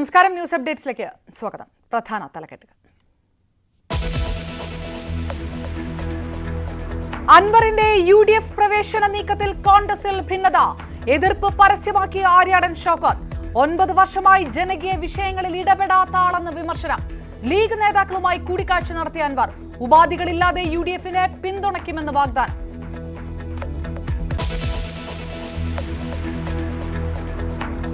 നമസ്കാരം ന്യൂസ് അപ്ഡേറ്റ്സിലേക്ക് സ്വാഗതം. പ്രധാന തലക്കെട്ടുകൾ. അൻവറിന്റെ യു ഡി എഫ് പ്രവേശന നീക്കത്തിൽ കോൺഗ്രസിൽ ഭിന്നത. എതിർപ്പ് പരസ്യമാക്കി ആര്യാടൻ ഷോക്കത്ത്. ഒൻപത് വർഷമായി ജനകീയ വിഷയങ്ങളിൽ ഇടപെടാത്ത ആളെന്ന് വിമർശനം. ലീഗ് നേതാക്കളുമായി കൂടിക്കാഴ്ച നടത്തിയ അൻവർ ഉപാധികളില്ലാതെ യു ഡി എഫിനെ പിന്തുണയ്ക്കുമെന്ന് വാഗ്ദാനം.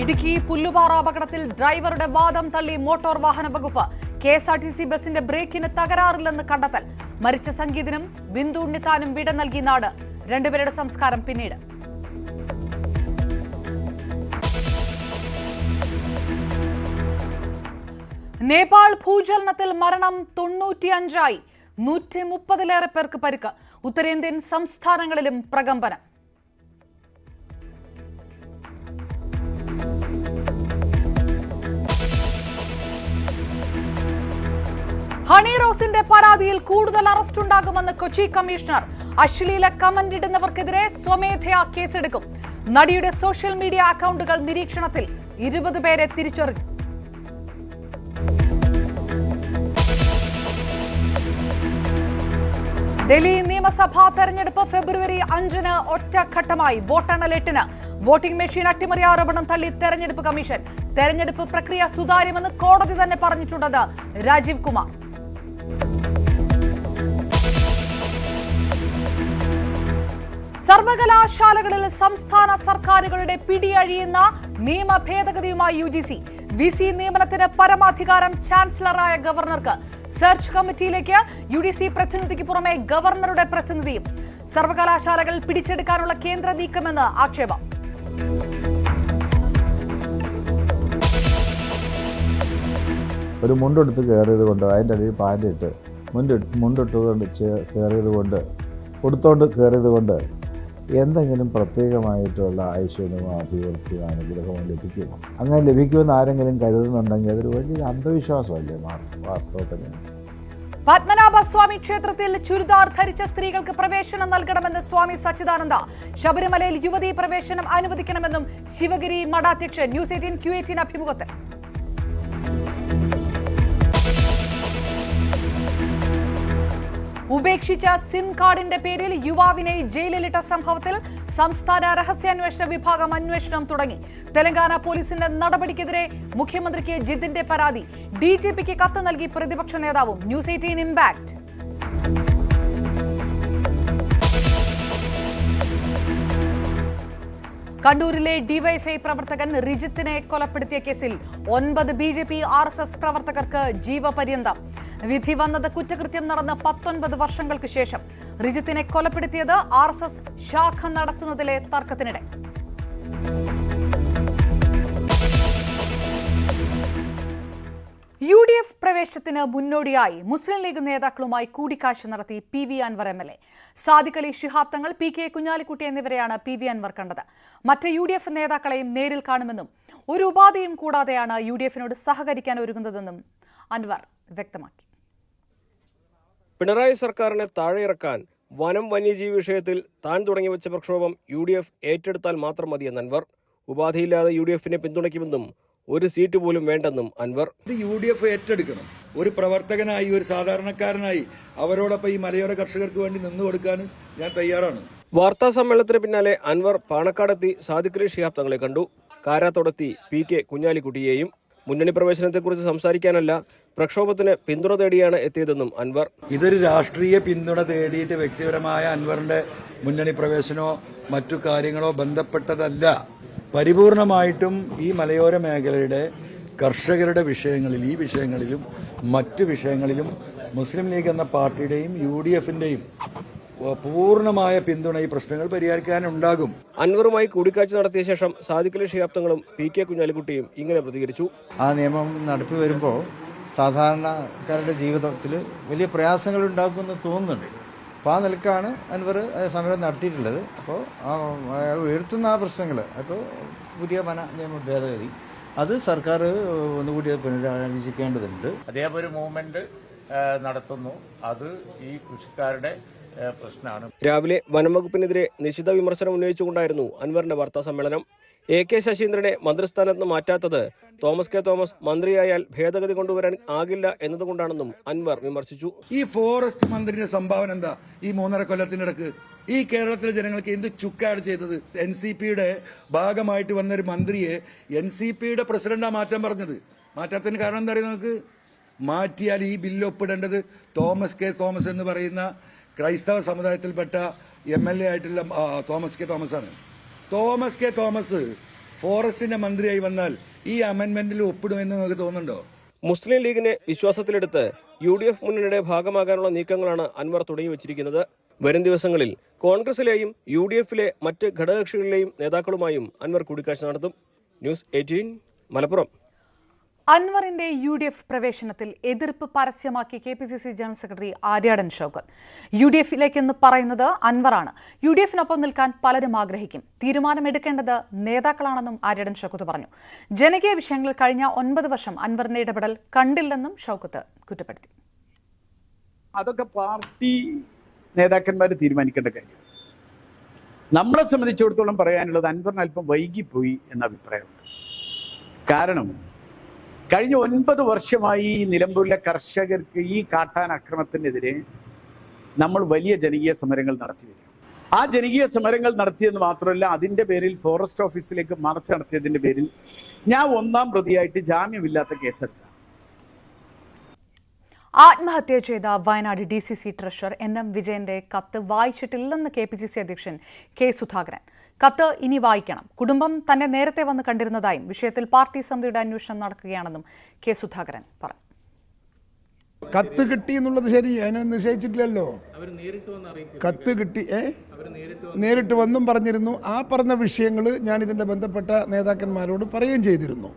ഇടുക്കി പുല്ലുപാറ അപകടത്തിൽ ഡ്രൈവറുടെ വാദം തള്ളി മോട്ടോർ വാഹന വകുപ്പ്. K S R T C ബസിന്റെ ബ്രേക്കിന് തകരാറില്ലെന്ന് കണ്ടെത്തൽ. മരിച്ച സംഗീതനും ബിന്ദു ഉണ്ണിത്താനും വിട നൽകി നാട്. രണ്ടുപേരുടെ സംസ്കാരം പിന്നീട്. നേപ്പാൾ ഭൂചലനത്തിൽ മരണം തൊണ്ണൂറ്റിയഞ്ചായി. നൂറ്റി മുപ്പതിലേറെ പേർക്ക് പരിക്ക്. ഉത്തരേന്ത്യൻ സംസ്ഥാനങ്ങളിലും പ്രകമ്പനം. ഹണി റോസിന്റെ പരാതിയിൽ കൂടുതൽ അറസ്റ്റ് ഉണ്ടാകുമെന്ന് കൊച്ചി കമ്മീഷണർ അശ്ലീല കമന്റ് ഇടുന്നവർക്കെതിരെ സ്വമേധയാ കേസെടുക്കും. നടിയുടെ സോഷ്യൽ മീഡിയ അക്കൗണ്ടുകൾ നിരീക്ഷണത്തിൽ ഇരുപത് പേരെ തിരിച്ചറിഞ്ഞു. ഡൽഹി നിയമസഭാ തെരഞ്ഞെടുപ്പ് ഫെബ്രുവരി അഞ്ചിന് ഒറ്റഘട്ടമായി വോട്ടെണ്ണൽ എട്ടിന്. വോട്ടിംഗ് മെഷീൻ അട്ടിമറി ആരോപണം തള്ളി തെരഞ്ഞെടുപ്പ് കമ്മീഷൻ. തെരഞ്ഞെടുപ്പ് പ്രക്രിയ സുതാര്യമെന്ന് കോടതി തന്നെ പറഞ്ഞിട്ടുണ്ടെന്ന് രാജീവ് കുമാർ. സർവകലാശാലകളിൽ സംസ്ഥാന സർക്കാരുകളുടെ പിടിയഴിയുന്ന നിയമ ഭേദഗതിയുമായി U G C. V C നിയമനത്തിന് പരമാധികാരം ചാൻസലറായ ഗവർണർക്ക് സെർച്ച് കമ്മിറ്റിയിലേക്ക് യു ഡി സി പ്രതിനിധിക്ക് പുറമെ ഗവർണറുടെ പ്രതിനിധിയും സർവകലാശാലകൾ പിടിച്ചെടുക്കാനുള്ള കേന്ദ്ര നീക്കമെന്ന് ആക്ഷേപം. ഒരു മുണ്ടെടുത്ത് കയറിയത് കൊണ്ട് അതിന്റെ അടിയിൽ പാന്റ് ഇട്ട് മുണ്ടിട്ട് മുണ്ടിട്ടുകൊണ്ട് കയറിയത് കൊണ്ട് ഉടുത്തോണ്ട് കയറിയത് കൊണ്ട് എന്തെങ്കിലും പ്രത്യേകമായിട്ടുള്ള ഐശ്വര്യമോ അഭിവൃദ്ധിയോ അനുഗ്രഹമോ ലഭിക്കുമോ? അങ്ങനെ ലഭിക്കുമെന്ന് ആരെങ്കിലും കരുതുന്നുണ്ടെങ്കിൽ അതൊരു വലിയ അന്ധവിശ്വാസമല്ലേ വാസ്തവത്തിന് വാസ്തവത്തിൽ? പത്മനാഭസ്വാമി ക്ഷേത്രത്തിൽ ചുരിദാർ ധരിച്ച സ്ത്രീകൾക്ക് പ്രവേശനം നൽകണമെന്ന് സ്വാമി സച്ചിദാനന്ദ. ശബരിമലയിൽ യുവതീ പ്രവേശനം അനുവദിക്കണമെന്നും ശിവഗിരി മഠാധ്യക്ഷൻ ന്യൂസ് എയ്റ്റീൻ ക്യു എയ്റ്റീൻ അഭിമുഖത്തിൽ. ഉപേക്ഷിച്ച സിം കാർഡിന്റെ പേരിൽ യുവാവിനെ ജയിലിലിട്ട സംഭവത്തിൽ സംസ്ഥാന രഹസ്യാന്വേഷണ വിഭാഗം അന്വേഷണം തുടങ്ങി. തെലങ്കാന പോലീസിന്റെ നടപടിക്കെതിരെ മുഖ്യമന്ത്രിക്ക് ജിതിന്റെ പരാതി. ഡി കത്ത് നൽകി പ്രതിപക്ഷ നേതാവും ന്യൂസ് എയ്റ്റീൻ ഇമ്പാക്ട് കണ്ണൂരിലെ ഡിവൈഫൈ പ്രവർത്തകൻ റിജിത്തിനെ കൊലപ്പെടുത്തിയ കേസിൽ ഒൻപത് B J P R S S പ്രവർത്തകർക്ക് ജീവപര്യന്തം. വിധി വന്നത് കുറ്റകൃത്യം നടന്ന് പത്തൊൻപത് വർഷങ്ങൾക്ക് ശേഷം. റിജിത്തിനെ കൊലപ്പെടുത്തിയത് ആർ എസ് എസ് ശാഖ നടത്തുന്നതിലെ തർക്കത്തിനിടെ. യു ഡി എഫ് പ്രവേശത്തിന് മുന്നോടിയായി മുസ്ലിം ലീഗ് നേതാക്കളുമായി കൂടിക്കാഴ്ച നടത്തി P V Anvar M L A. Sadiq Ali Shihab Thangal P K Kunhalikutty എന്നിവരെയാണ് പി വി അൻവർ കണ്ടത്. മറ്റ് യു ഡി എഫ് നേതാക്കളെയും നേരിൽ കാണുമെന്നും ഒരു ഉപാധിയും കൂടാതെയാണ് യു ഡി എഫിനോട് സഹകരിക്കാൻ ഒരുങ്ങുന്നതെന്നും അൻവർ വ്യക്തമാക്കി. പിണറായി സർക്കാരിനെ താഴെയിറക്കാൻ വനം വന്യജീവി വിഷയത്തിൽ താൻ തുടങ്ങി വെച്ച പ്രക്ഷോഭം യു ഡി എഫ് ഏറ്റെടുത്താൽ മാത്രം മതിയെന്ന് അൻവർ. ഉപാധിയില്ലാതെ യു ഡി എഫിനെ പിന്തുണയ്ക്കുമെന്നും ഒരു സീറ്റ് പോലും വേണ്ടെന്നും അൻവർ. ഇത് യു ഡി എഫ് ഏറ്റെടുക്കണം. ഒരു പ്രവർത്തകനായി ഒരു സാധാരണക്കാരനായി അവരോടൊപ്പം ഈ മലയോര കർഷകർക്ക് വേണ്ടി നിന്നു കൊടുക്കാൻ ഞാൻ തയ്യാറാണ്. വാർത്താ സമ്മേളനത്തിന് പിന്നാലെ അൻവർ പാണക്കാടെത്തി സാദിഖ് അലി ഷിഹാബ് തങ്ങളെ കണ്ടു. കാരാത്തോടെത്തി പി കെ കുഞ്ഞാലിക്കുട്ടിയെയും മുന്നണി പ്രവേശനത്തെക്കുറിച്ച് സംസാരിക്കാനല്ല പ്രക്ഷോഭത്തിന് പിന്തുണ തേടിയാണ് എത്തിയതെന്നും അൻവർ. ഇതൊരു രാഷ്ട്രീയ പിന്തുണ തേടിയിട്ട് വ്യക്തിപരമായ അൻവറിന്റെ മുന്നണി പ്രവേശനമോ മറ്റു കാര്യങ്ങളോ ബന്ധപ്പെട്ടതല്ല. പരിപൂർണമായിട്ടും ഈ മലയോര മേഖലയുടെ കർഷകരുടെ വിഷയങ്ങളിൽ ഈ വിഷയങ്ങളിലും മറ്റു വിഷയങ്ങളിലും മുസ്ലിം ലീഗ് എന്ന പാർട്ടിയുടെയും യു ഡി എഫിന്റെയും പൂർണമായ പിന്തുണ ഈ പ്രശ്നങ്ങൾ പരിഹരിക്കാനുണ്ടാകും. അൻവറുമായി കൂടിക്കാഴ്ച നടത്തിയ ശേഷം സാദിഖലി അലി ഷിഹാബ് പി കെ കുഞ്ഞാലിക്കുട്ടിയും ഇങ്ങനെ പ്രതികരിച്ചു. ആ നിയമം നടപ്പി വരുമ്പോൾ സാധാരണക്കാരുടെ ജീവിതത്തിൽ വലിയ പ്രയാസങ്ങൾ ഉണ്ടാക്കുമെന്ന് തോന്നുന്നുണ്ട്. അപ്പോൾ ആ നിലക്കാണ് അൻവർ സമരം നടത്തിയിട്ടുള്ളത്. അപ്പോൾ ആ ഉയർത്തുന്ന ആ പ്രശ്നങ്ങൾ അപ്പോൾ പുതിയ വന നിയമ ഭേദഗതി. അത് സർക്കാർ ഒന്നുകൂടി പുനരാലോചിക്കേണ്ടതുണ്ട്. അതേപോലെ ഒരു മൂവ്മെന്റ് നടത്തുന്നു. അത് ഈ കൃഷിക്കാരുടെ പ്രശ്നമാണ്. രാവിലെ വനംവകുപ്പിനെതിരെ നിശിത വിമർശനം ഉന്നയിച്ചുകൊണ്ടായിരുന്നു അൻവറിന്റെ വാർത്താ സമ്മേളനം എ കെ ശശീന്ദ്രനെ മന്ത്രിസ്ഥാനത്ത് നിന്ന് മാറ്റാത്തത് തോമസ് കെ തോമസ് മന്ത്രിയായാൽ ഭേദഗതി കൊണ്ടുവരാൻ ആകില്ല എന്നതുകൊണ്ടാണെന്നും അൻവർ വിമർശിച്ചു. ഈ ഫോറസ്റ്റ് മന്ത്രിയുടെ സംഭാവന എന്താ? ഈ മൂന്നര കൊല്ലത്തിനിടക്ക് ഈ കേരളത്തിലെ ജനങ്ങൾക്ക് എന്ത് ചുക്കാണ് ചെയ്തത്? എൻ സി പിയുടെ ഭാഗമായിട്ട് വന്നൊരു മന്ത്രിയെ എൻ സി പിയുടെ പ്രസിഡന്റാ മാറ്റാൻ പറഞ്ഞത്. മാറ്റാത്തതിന് കാരണം എന്താ പറയുക നമുക്ക് മാറ്റിയാൽ ഈ ബില്ല് ഒപ്പിടേണ്ടത് തോമസ് കെ തോമസ് എന്ന് പറയുന്ന ക്രൈസ്തവ സമുദായത്തിൽപ്പെട്ട എം എൽ എ ആയിട്ടുള്ള തോമസ് കെ തോമസ് ആണ് തോമസ് കെ തോമസ് ഫോറസ്റ്റിന്റെ മന്ത്രിയായി വന്നാൽ ഈ അമെന്റ്മെന്റിൽ ഒപ്പിടുമെന്ന് നിങ്ങൾക്ക് തോന്നുന്നുണ്ടോ? മുസ്ലിം ലീഗിനെ വിശ്വാസത്തിലെടുത്ത് യു ഡി എഫ് മുന്നണിയുടെ ഭാഗമാകാനുള്ള നീക്കങ്ങളാണ് അൻവർ തുടങ്ങി വെച്ചിരിക്കുന്നത്. വരും ദിവസങ്ങളിൽ കോൺഗ്രസിലെയും യു ഡി എഫിലെ മറ്റ് ഘടകകക്ഷികളിലെയും നേതാക്കളുമായും അൻവർ കൂടിക്കാഴ്ച നടത്തും. News eighteen Malappuram. അൻവറിന്റെ യു ഡി എഫ് പ്രവേശനത്തിൽ എതിർപ്പ് പരസ്യമാക്കി K P C C general secretary Aryadan Shoukath U D എഫിലേക്കെന്ന് പറയുന്നത് അൻവറാണ്. യു ഡി എഫിനൊപ്പം നിൽക്കാൻ പലരും ആഗ്രഹിക്കും. തീരുമാനമെടുക്കേണ്ടത് നേതാക്കളാണെന്നും ആര്യാടൻ ഷൗക്കത്ത് പറഞ്ഞു. ജനകീയ വിഷയങ്ങൾ കഴിഞ്ഞ ഒൻപത് വർഷം അൻവറിന്റെ ഇടപെടൽ കണ്ടില്ലെന്നും ഷൗക്കത്ത് കുറ്റപ്പെടുത്തി. അതൊക്കെ പാർട്ടി നേതാക്കന്മാർ തീരുമാനിക്കേണ്ട കാര്യം നമ്മളെ സംബന്ധിച്ചിടത്തോളം പറയാനുള്ളത് അൻവറിന് അല്പം വൈകിപ്പോയി എന്ന അഭിപ്രായമുണ്ട്. കാരണം കഴിഞ്ഞ ഒൻപത് വർഷമായി ഈ നിലമ്പൂരിലെ കർഷകർക്ക് ഈ കാട്ടാൻ അക്രമത്തിനെതിരെ നമ്മൾ വലിയ ജനകീയ സമരങ്ങൾ നടത്തി ആ ജനകീയ സമരങ്ങൾ നടത്തിയെന്ന് മാത്രമല്ല അതിന്റെ പേരിൽ ഫോറസ്റ്റ് ഓഫീസിലേക്ക് മാർച്ച് നടത്തിയതിന്റെ പേരിൽ ഞാൻ ഒന്നാം പ്രതിയായിട്ട് ജാമ്യമില്ലാത്ത കേസെടുത്തു. ആത്മഹത്യ ചെയ്ത Wayanad D C C treasurer N M വിജയന്റെ കത്ത് വായിച്ചിട്ടില്ലെന്ന് കെ പി സി സി അധ്യക്ഷൻ കെ സുധാകരൻ. കത്ത് ഇനി വായിക്കണം. കുടുംബം തന്നെ നേരത്തെ വന്ന് കണ്ടിരുന്നതായും വിഷയത്തിൽ പാർട്ടി സമിതിയുടെ അന്വേഷണം നടക്കുകയാണെന്നും കെ സുധാകരൻ പറഞ്ഞു. കത്ത് കിട്ടി എന്നുള്ളത് ശരി അതിനെ നിശ്ചയിച്ചിട്ടില്ലല്ലോ കത്ത് കിട്ടി ഏ? നേരിട്ട് വന്നും പറഞ്ഞിരുന്നു. ആ പറഞ്ഞ വിഷയങ്ങൾ ഞാൻ ഇതിന്റെ ബന്ധപ്പെട്ട നേതാക്കന്മാരോട് പറയുകയും ചെയ്തിരുന്നു.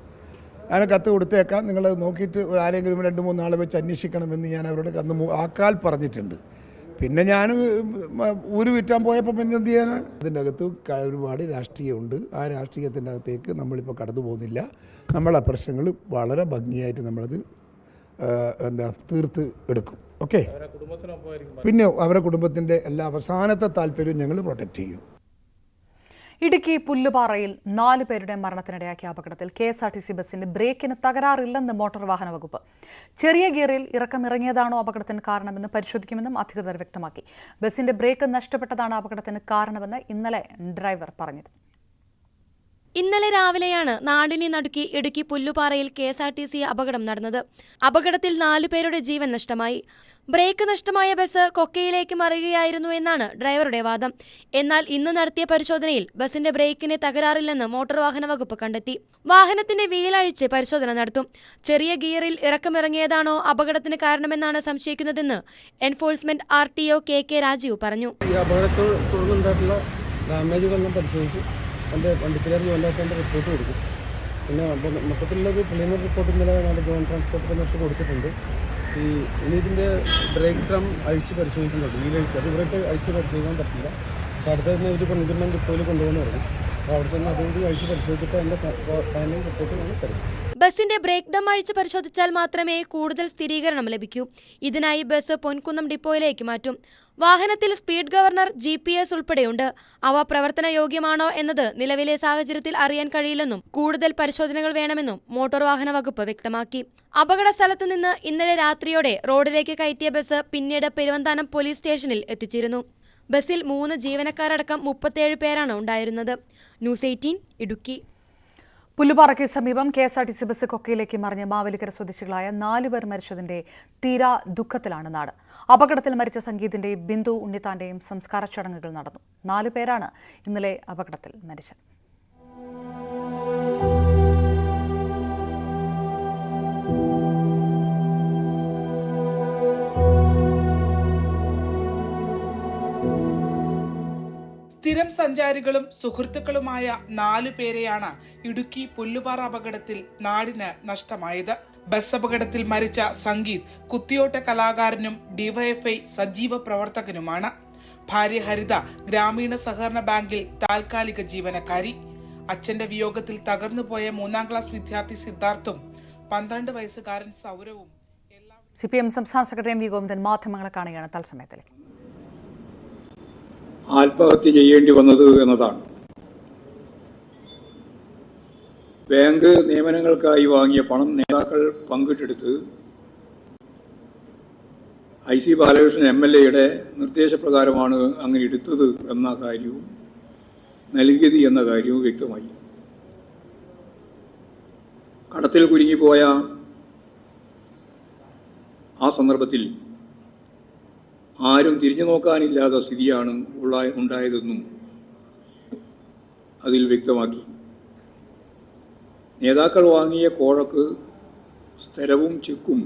ഞാൻ കത്ത് കൊടുത്തേക്കാം. നിങ്ങൾ നോക്കിയിട്ട് ആരെങ്കിലും രണ്ട് മൂന്ന് ആളെ വെച്ച് അന്വേഷിക്കണമെന്ന് ഞാൻ അവരോട് കന്ന് ആക്കാൽ പറഞ്ഞിട്ടുണ്ട്. പിന്നെ ഞാൻ ഊര് വിറ്റാൻ പോയപ്പോൾ പിന്നെ എന്ത് ചെയ്യാൻ അതിന്റെ അകത്ത് ഒരുപാട് രാഷ്ട്രീയമുണ്ട്. ആ രാഷ്ട്രീയത്തിന്റെ അകത്തേക്ക് നമ്മളിപ്പോൾ കടന്നു പോകുന്നില്ല. നമ്മളെ പ്രശ്നങ്ങൾ വളരെ ഭംഗിയായിട്ട് നമ്മളത് എന്താ തീർത്ത് എടുക്കും. ഓക്കെ? പിന്നെ അവരുടെ കുടുംബത്തിന്റെ എല്ലാ അവസാനത്തെ താല്പര്യവും ഞങ്ങൾ പ്രൊട്ടക്റ്റ് ചെയ്യും. ഇടുക്കി പുല്ലുപാറയിൽ നാല് പേരുടെ മരണത്തിനിടയാക്കിയ അപകടത്തിൽ K S R T C ബസിന്റെ ബ്രേക്കിന് തകരാറില്ലെന്ന് മോട്ടോർ വാഹന വകുപ്പ്. ചെറിയ ഗിയറിൽ ഇറക്കമിറങ്ങിയതാണോ അപകടത്തിന് കാരണമെന്ന് പരിശോധിക്കുമെന്നും അധികൃതർ വ്യക്തമാക്കി. ബസിന്റെ ബ്രേക്ക് നഷ്ടപ്പെട്ടതാണ് അപകടത്തിന് കാരണമെന്ന് ഇന്നലെ ഡ്രൈവർ പറഞ്ഞത് ഇന്നലെ രാവിലെയാണ് നാടിനെ നടുക്കി Idukki പുല്ലുപാറയിൽ K S R T C അപകടം നടന്നത്. അപകടത്തിൽ നാലുപേരുടെ ജീവൻ നഷ്ടമായി. ബ്രേക്ക് നഷ്ടമായ ബസ് കൊക്കയിലേക്ക് മറിയുകയായിരുന്നു എന്നാണ് ഡ്രൈവറുടെ വാദം. എന്നാൽ ഇന്ന് നടത്തിയ പരിശോധനയിൽ ബസിന്റെ ബ്രേക്കിന് തകരാറില്ലെന്ന് മോട്ടോർ വാഹന വകുപ്പ് കണ്ടെത്തി. വാഹനത്തിന്റെ വീലഴിച്ച് പരിശോധന നടത്തും. ചെറിയ ഗിയറിൽ ഇറക്കമിറങ്ങിയതാണോ അപകടത്തിന് കാരണമെന്നാണ് സംശയിക്കുന്നതെന്ന് enforcement R T O K K Rajeev പറഞ്ഞു. എന്റെ വണ്ടിക്കാരന് വേണ്ടാത്തതിന്റെ റിപ്പോർട്ട് കൊടുക്കും. പിന്നെ അപ്പോൾ മൊത്തത്തിലുള്ളൊരു പ്രിലിമിനറി റിപ്പോർട്ട് ഇന്നലെ നമ്മുടെ ജോയിൻ ട്രാൻസ്പോർട്ട് കമ്മീഷൻ കൊടുത്തിട്ടുണ്ട്. ഈ ഇനി ഇതിന്റെ ബ്രേക്ക് ഡ്രം അഴിച്ച് പരിശോധിക്കുന്നുണ്ട്. ഈ അഴിച്ച്. അത് ഇവർക്ക് അഴിച്ച് പരിശോധിക്കാൻ പറ്റില്ല. അപ്പോൾ അടുത്ത തന്നെ ഒരു കൊണ്ടുവരുന്ന ഡിപ്പോയിൽ കൊണ്ടുപോകുന്ന പറഞ്ഞു അപ്പോൾ അവിടെ തന്നെ അതുകൂടി അഴിച്ച് പരിശോധിച്ചിട്ട് എന്റെ ഫൈനൽ റിപ്പോർട്ട് ഞങ്ങൾ തരും ബസിന്റെ ബ്രേക്ക് ഡം അഴിച്ച് പരിശോധിച്ചാൽ മാത്രമേ കൂടുതൽ സ്ഥിരീകരണം ലഭിക്കൂ. ഇതിനായി ബസ് പൊൻകുന്നം ഡിപ്പോയിലേക്ക് മാറ്റും. വാഹനത്തിൽ speed governor G P S ഉൾപ്പെടെയുണ്ട്. അവ പ്രവർത്തന യോഗ്യമാണോ എന്നത് നിലവിലെ സാഹചര്യത്തിൽ അറിയാൻ കഴിയില്ലെന്നും കൂടുതൽ പരിശോധനകൾ വേണമെന്നും മോട്ടോർ വാഹന വകുപ്പ് വ്യക്തമാക്കി. അപകട സ്ഥലത്ത് നിന്ന് ഇന്നലെ രാത്രിയോടെ റോഡിലേക്ക് കയറ്റിയ ബസ് പിന്നീട് പെരുവന്താനം പോലീസ് സ്റ്റേഷനിൽ എത്തിച്ചിരുന്നു. ബസ്സിൽ മൂന്ന് ജീവനക്കാരടക്കം മുപ്പത്തേഴ് പേരാണ് ഉണ്ടായിരുന്നത്. News eighteen Idukki. പുല്ലുപാറയ്ക്ക് സമീപം K S R T C bus കൊക്കയിലേക്ക് മറിഞ്ഞ് മാവേലിക്കര സ്വദേശികളായ നാലുപേർ മരിച്ചതിന്റെ തീരാ ദുഃഖത്തിലാണ് നാട്. അപകടത്തിൽ മരിച്ച സംഗീതിന്റെയും ബിന്ദു ഉണ്ണിത്താന്റെയും സംസ്കാര ചടങ്ങുകൾ നടന്നു. നാലുപേരാണ് ഇന്നലെ അപകടത്തിൽ മരിച്ചത്. സ്ഥിരം സഞ്ചാരികളും സുഹൃത്തുക്കളുമായ നാലു പേരെയാണ് ഇടുക്കി പുല്ലുപാറ അപകടത്തിൽ നാടിന് നഷ്ടമായത്. ബസ് അപകടത്തിൽ മരിച്ച സംഗീത് കുത്തിയോട്ട കലാകാരനും ഡിവൈഎഫ്ഐ സജീവ പ്രവർത്തകനുമാണ്. ഭാര്യ ഹരിത ഗ്രാമീണ സഹകരണ ബാങ്കിൽ താൽക്കാലിക ജീവനക്കാരി. അച്ഛന്റെ വിയോഗത്തിൽ തകർന്നുപോയ മൂന്നാം ക്ലാസ് വിദ്യാർത്ഥി സിദ്ധാർത്ഥും പന്ത്രണ്ട് വയസ്സുകാരൻ സൗരവും സി പി എം സംസ്ഥാന സെക്രട്ടറി എം വി ഗോവിന്ദൻ മാധ്യമങ്ങളെ കാണുകയാണ് തത്സമയത്തിലേക്ക്. ആത്മഹത്യ ചെയ്യേണ്ടി വന്നത് എന്നതാണ്. ബാങ്ക് നിയമനങ്ങൾക്കായി വാങ്ങിയ പണം നേതാക്കൾ പങ്കിട്ടെടുത്ത് I C Balakrishnan M L എയുടെ നിർദ്ദേശപ്രകാരമാണ് അങ്ങനെ എടുത്തത് എന്ന കാര്യവും നൽകിയത് എന്ന കാര്യവും വ്യക്തമായി. കടത്തിൽ കുരുങ്ങിപ്പോയ ആ സന്ദർഭത്തിൽ ആരും തിരിഞ്ഞു നോക്കാനില്ലാത്ത സ്ഥിതിയാണ് ഉള്ള ഉണ്ടായതെന്നും അതിൽ വ്യക്തമാക്കി. നേതാക്കൾ വാങ്ങിയ കോഴക്ക് സ്ഥലവും ചെക്കും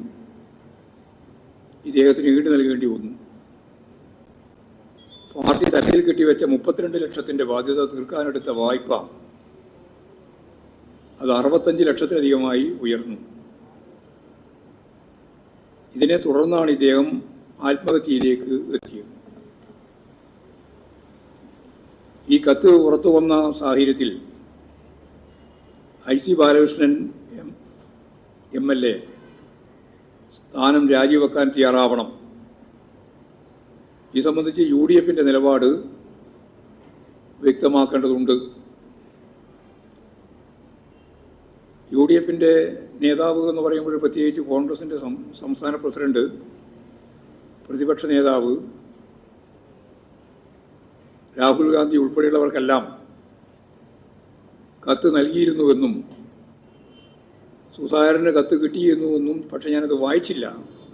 ഇദ്ദേഹത്തിന് ഈട് നൽകേണ്ടി വന്നു. പാർട്ടി തലയിൽ കെട്ടിവെച്ച മുപ്പത്തിരണ്ട് ലക്ഷത്തിന്റെ ബാധ്യത തീർക്കാനെടുത്ത വായ്പ അത് അറുപത്തഞ്ച് ലക്ഷത്തിലധികമായി ഉയർന്നു. ഇതിനെ തുടർന്നാണ് ഇദ്ദേഹം ആത്മഹത്യയിലേക്ക് എത്തിയത് ഈ കത്ത് പുറത്തു വന്ന സാഹചര്യത്തിൽ I C Balakrishnan M L A സ്ഥാനം രാജിവെക്കാൻ തയ്യാറാവണം. ഈ സംബന്ധിച്ച് യു ഡി എഫിന്റെ നിലപാട് വ്യക്തമാക്കേണ്ടതുണ്ട്. യു ഡി എഫിന്റെ നേതാവ് എന്ന് പറയുമ്പോൾ പ്രത്യേകിച്ച് കോൺഗ്രസിന്റെ സംസ്ഥാന പ്രസിഡന്റ് പ്രതിപക്ഷ നേതാവ് രാഹുൽ ഗാന്ധി ഉൾപ്പെടെയുള്ളവർക്കെല്ലാം കത്ത് നൽകിയിരുന്നുവെന്നും സുധാകരന് കത്ത് കിട്ടിയിരുന്നുവെന്നും പക്ഷെ ഞാനത് വായിച്ചില്ല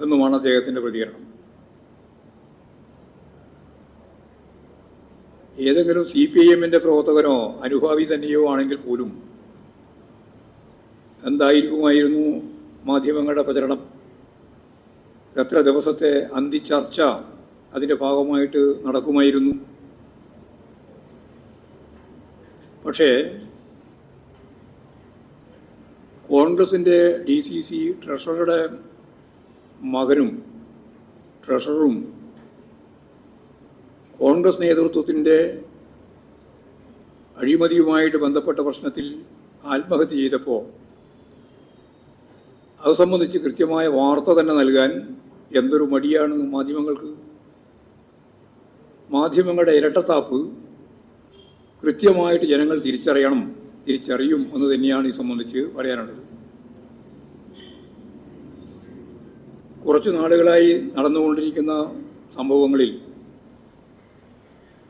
എന്നുമാണ് അദ്ദേഹത്തിന്റെ പ്രതികരണം. ഏതെങ്കിലും സി പി ഐ എമ്മിന്റെ പ്രവർത്തകനോ അനുഭാവി തന്നെയോ ആണെങ്കിൽ പോലും എന്തായിരിക്കുമായിരുന്നു മാധ്യമങ്ങളുടെ പ്രചരണം? എത്ര ദിവസത്തെ അന്തിച്ചർച്ച അതിന്റെ ഭാഗമായിട്ട് നടക്കുമായിരുന്നു. പക്ഷേ കോൺഗ്രസിന്റെ ഡി സി സി ട്രഷററുടെ മകനും ട്രഷററും കോൺഗ്രസ് നേതൃത്വത്തിന്റെ അഴിമതിയുമായിട്ട് ബന്ധപ്പെട്ട പ്രശ്നത്തിൽ ആത്മഹത്യ ചെയ്തപ്പോൾ അത് സംബന്ധിച്ച് കൃത്യമായ വാർത്ത തന്നെ നൽകാൻ എന്തൊരു മടിയാണ് മാധ്യമങ്ങൾക്ക്? മാധ്യമങ്ങളുടെ ഇരട്ടത്താപ്പ് കൃത്യമായിട്ട് ജനങ്ങൾ തിരിച്ചറിയണം തിരിച്ചറിയും എന്ന് തന്നെയാണ് ഈ സംബന്ധിച്ച് പറയാനുള്ളത്. കുറച്ചു നാളുകളായി നടന്നുകൊണ്ടിരിക്കുന്ന സംഭവങ്ങളിൽ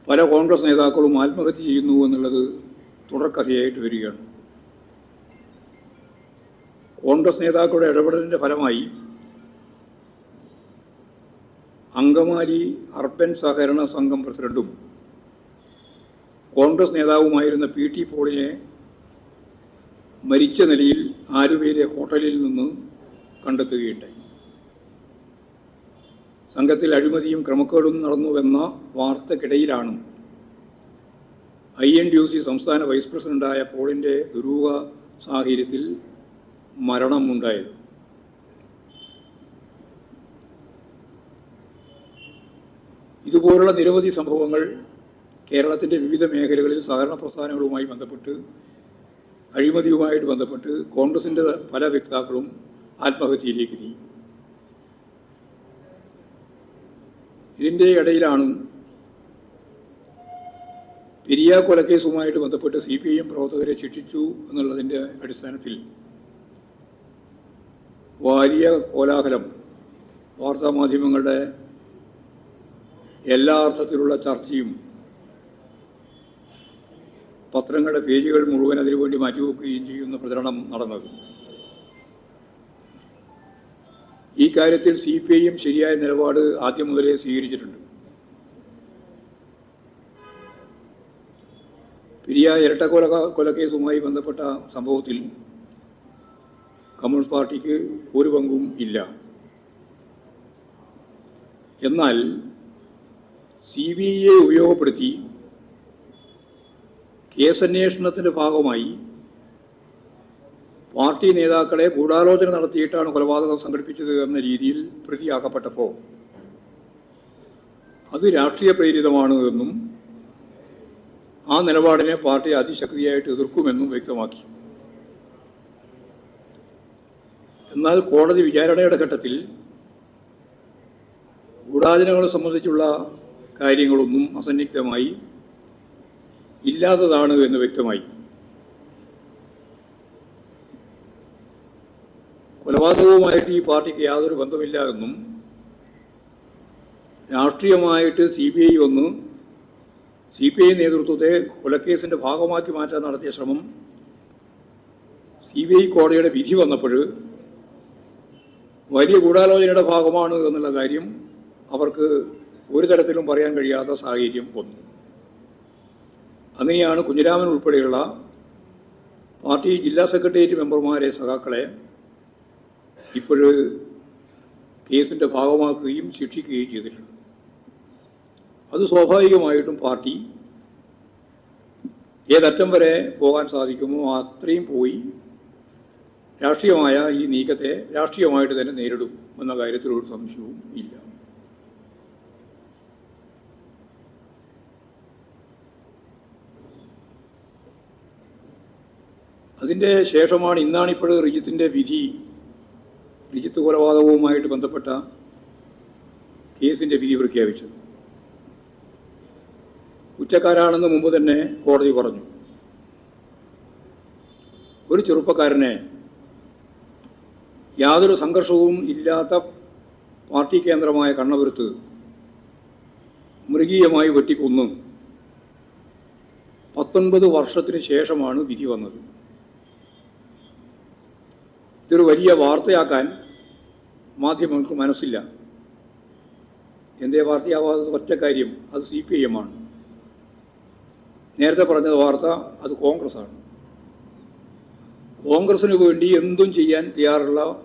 പല കോൺഗ്രസ് നേതാക്കളും ആത്മഹത്യ ചെയ്യുന്നു എന്നുള്ളത് തുടർക്കഥയായിട്ട് വരികയാണ്. കോൺഗ്രസ് നേതാക്കളുടെ ഇടപെടലിന്റെ ഫലമായി അങ്കമാലി അർബൻ സഹകരണ സംഘം പ്രസിഡന്റും കോൺഗ്രസ് നേതാവുമായിരുന്ന പി ടി പോളിനെ മരിച്ച നിലയിൽ ആലുവയിലെ ഹോട്ടലിൽ നിന്ന് കണ്ടെത്തുകയുണ്ടായി. സംഘത്തിൽ അഴിമതിയും ക്രമക്കേടും നടന്നുവെന്ന വാർത്തക്കിടയിലാണ് I N D U C സംസ്ഥാന വൈസ് പ്രസിഡന്റായ പോളിന്റെ ദുരൂഹ സാഹചര്യത്തിൽ മരണമുണ്ടായത്. ഇതുപോലുള്ള നിരവധി സംഭവങ്ങൾ കേരളത്തിന്റെ വിവിധ മേഖലകളിൽ സഹകരണ പ്രസ്ഥാനങ്ങളുമായി ബന്ധപ്പെട്ട് അഴിമതിയുമായിട്ട് ബന്ധപ്പെട്ട് കോൺഗ്രസിന്റെ പല വ്യക്താക്കളും ആത്മഹത്യയിലേക്ക് നീങ്ങി. ഇതിന്റെ ഇടയിലാണ് പെരിയ കൊലക്കേസുമായിട്ട് ബന്ധപ്പെട്ട് സി പി ഐ എം പ്രവർത്തകരെ ശിക്ഷിച്ചു എന്നുള്ളതിന്റെ അടിസ്ഥാനത്തിൽ വലിയ കോലാഹലം വാർത്താമാധ്യമങ്ങളുടെ എല്ലാ അർത്ഥത്തിലുള്ള ചർച്ചയും പത്രങ്ങളുടെ പേജുകൾ മുഴുവൻ അതിനുവേണ്ടി മാറ്റിവെക്കുകയും ചെയ്യുന്ന പ്രചരണം നടന്നത്. ഈ കാര്യത്തിൽ സി പി ഐ എം ശരിയായ നിലപാട് ആദ്യം മുതലേ സ്വീകരിച്ചിട്ടുണ്ട്. പെരിയ ഇരട്ടക്കൊല കൊലക്കേസുമായി ബന്ധപ്പെട്ട സംഭവത്തിൽ കമ്മ്യൂണിസ്റ്റ് പാർട്ടിക്ക് ഒരു പങ്കും ഇല്ല. എന്നാൽ സി ബി ഐയെ ഉപയോഗപ്പെടുത്തി കേസന്വേഷണത്തിന്റെ ഭാഗമായി പാർട്ടി നേതാക്കളെ ഗൂഢാലോചന നടത്തിയിട്ടാണ് കൊലപാതകം സംഘടിപ്പിച്ചത് എന്ന രീതിയിൽ പ്രതിയാക്കപ്പെട്ടപ്പോൾ അത് രാഷ്ട്രീയ പ്രേരിതമാണ് എന്നും ആ നിലപാടിനെ പാർട്ടി അതിശക്തിയായിട്ട് എതിർക്കുമെന്നും വ്യക്തമാക്കി. എന്നാൽ കോടതി വിചാരണയുടെ ഘട്ടത്തിൽ ഗൂഢാചനകളെ സംബന്ധിച്ചുള്ള കാര്യങ്ങളൊന്നും അസന്നിഗ്ധമായി ഇല്ലാത്തതാണ് എന്ന് വ്യക്തമായി. കൊലപാതകവുമായിട്ട് ഈ പാർട്ടിക്ക് യാതൊരു ബന്ധമില്ല എന്നും രാഷ്ട്രീയമായിട്ട് സി ബി ഐ ഒന്ന് സി പി ഐ നേതൃത്വത്തെ കൊലക്കേസിന്റെ ഭാഗമാക്കി മാറ്റാൻ നടത്തിയ ശ്രമം സി ബി ഐ കോടതിയുടെ വിധി വന്നപ്പോൾ വലിയ ഗൂഢാലോചനയുടെ ഭാഗമാണ് എന്നുള്ള കാര്യം അവർക്ക് ഒരു തരത്തിലും പറയാൻ കഴിയാത്ത സാഹചര്യം വന്നു. അങ്ങനെയാണ് കുഞ്ഞിരാമൻ ഉൾപ്പെടെയുള്ള പാർട്ടി ജില്ലാ സെക്രട്ടേറിയറ്റ് മെമ്പർമാരെ സഖാക്കളെ ഇപ്പോൾ കേസിന്റെ ഭാഗമാക്കുകയും ശിക്ഷിക്കുകയും ചെയ്തിട്ടുണ്ട് അത് സ്വാഭാവികമായിട്ടും പാർട്ടി ഏതറ്റം വരെ പോകാൻ സാധിക്കുമോ അത്രയും പോയി രാഷ്ട്രീയമായ ഈ നീക്കത്തെ രാഷ്ട്രീയമായിട്ട് തന്നെ നേരിടും എന്ന കാര്യത്തിലൊരു സംശയവും ഇല്ല. അതിന്റെ ശേഷമാണ് ഇന്നാണ് ഇപ്പോൾ റിജിത്തിന്റെ വിധി റിജിത്ത് കൊലപാതകവുമായിട്ട് ബന്ധപ്പെട്ട കേസിന്റെ വിധി പ്രഖ്യാപിച്ചത്. കുറ്റക്കാരാണെന്ന് മുമ്പ് തന്നെ കോടതി പറഞ്ഞു. ഒരു ചെറുപ്പക്കാരനെ യാതൊരു സംഘർഷവും ഇല്ലാത്ത പാർട്ടി കേന്ദ്രമായ കണ്ണപുരത്ത് മൃഗീയമായി വെട്ടിക്കൊന്ന് പത്തൊൻപത് വർഷത്തിന് ശേഷമാണ് വിധി വന്നത്. ഇതൊരു വലിയ വാർത്തയാക്കാൻ മാധ്യമങ്ങൾക്ക് മനസ്സില്ല. എന്തേ വാർത്തയാവാത്തത്? ഒറ്റ കാര്യം. അത് സി പി ഐ എം ആണ് നേരത്തെ പറഞ്ഞത് വാർത്ത അത് കോൺഗ്രസ് ആണ് കോൺഗ്രസിന് വേണ്ടി എന്തും ചെയ്യാൻ തയ്യാറുള്ള